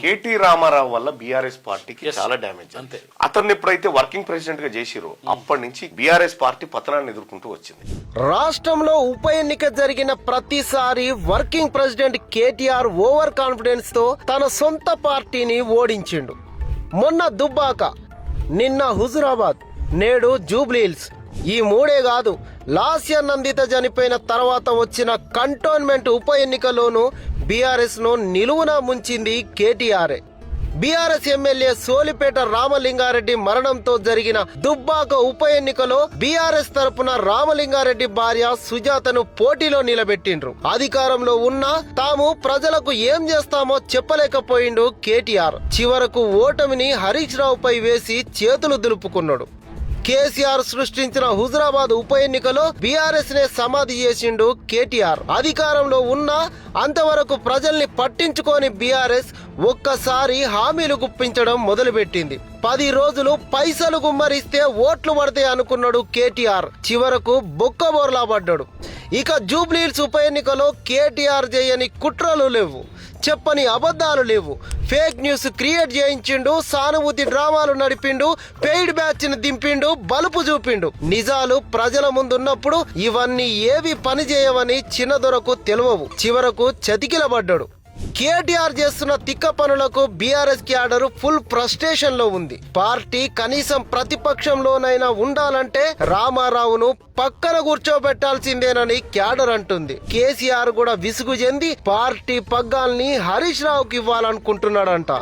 KT Ramarao వల్ల BRS పార్టీకి. చాలా డ్యామేజ్ అంతే. అతన్ని ఎప్పుడైతే వర్కింగ్ ప్రెసిడెంట్గా చేసిరో అప్పటి నుంచి బీఆర్ఎస్ పార్టీ పతనాన్ని ఎదుర్కొంటూ వచ్చింది. రాష్ట్రంలో ఉప ఎన్నిక జరిగిన ప్రతిసారి వర్కింగ్ ప్రెసిడెంట్ కేటీఆర్ ఓవర్ కాన్ఫిడెన్స్తో తన సొంత పార్టీని ఓడించిండు. మొన్న దుబ్బాక నిన్న హుజురాబాద్ నేడు జూబ్లీహిల్స్. ఈ మూడే కాదు లాస్య నందిత చనిపోయిన తర్వాత వచ్చిన కంటోన్మెంట్ ఉప ఎన్నికలోనూ బీఆర్ఎస్ను నిలువున ముంచింది కేటీఆర్ఏ బీఆర్ఎస్ ఎమ్మెల్యే సోలిపేట రామలింగారెడ్డి మరణంతో జరిగిన దుబ్బాక ఉప ఎన్నికలో బీఆర్ఎస్ తరపున రామలింగారెడ్డి భార్య సుజాతను పోటీలో నిలబెట్టిండ్రు. అధికారంలో ఉన్నా తాము ప్రజలకు ఏం చేస్తామో చెప్పలేకపోయిండు కేటీఆర్. చివరకు ఓటమిని హరీష్ రావుపై వేసి చేతులు దులుపుకున్నాడు. కేసీఆర్ సృష్టించిన హుజరాబాద్ ఉప ఎన్నికలో బీఆర్ఎస్ నే సమాధి చేసిండు కేటీఆర్. అధికారంలో ఉన్నా అంతవరకు ప్రజల్ని పట్టించుకోని బీఆర్ఎస్ ఒక్కసారి హామీలు గుప్పించడం మొదలుపెట్టింది. పది రోజులు పైసలు గుమ్మరిస్తే ఓట్లు పడతాయి అనుకున్నాడు కేటీఆర్. చివరకు బొక్కబోర్లా పడ్డాడు. ఇక జూబ్లీహిల్స్ ఉప ఎన్నికలో కేటీఆర్ చేయని కుట్రలు లేవు చెప్పని అబద్ధాలు లేవు. ఫేక్ న్యూస్ క్రియేట్ చేయించిండు సానుభూతి డ్రామాలు నడిపిండు పెయిడ్ బ్యాచ్ని దింపిండు బలుపు చూపిండు. నిజాలు ప్రజల ముందున్నప్పుడు ఇవన్నీ ఏవి పని చేయవని చిన్నదొరకు తెలియవు చివరకు చతికిలబడ్డాడు. కేటీఆర్ చేస్తున్న తిక్క పనులకు బీఆర్ఎస్ క్యాడర్ ఫుల్ ఫ్రస్ట్రేషన్లో ఉంది. పార్టీ కనీసం ప్రతిపక్షంలోనైనా ఉండాలంటే రామారావును పక్కన కూర్చోబెట్టాల్సిందేనని క్యాడర్ అంటుంది. కేసీఆర్ కూడా విసుగు చెంది పార్టీ పగ్గాల్ని హరీష్ రావుకి ఇవ్వాలనుకుంటున్నాడంట.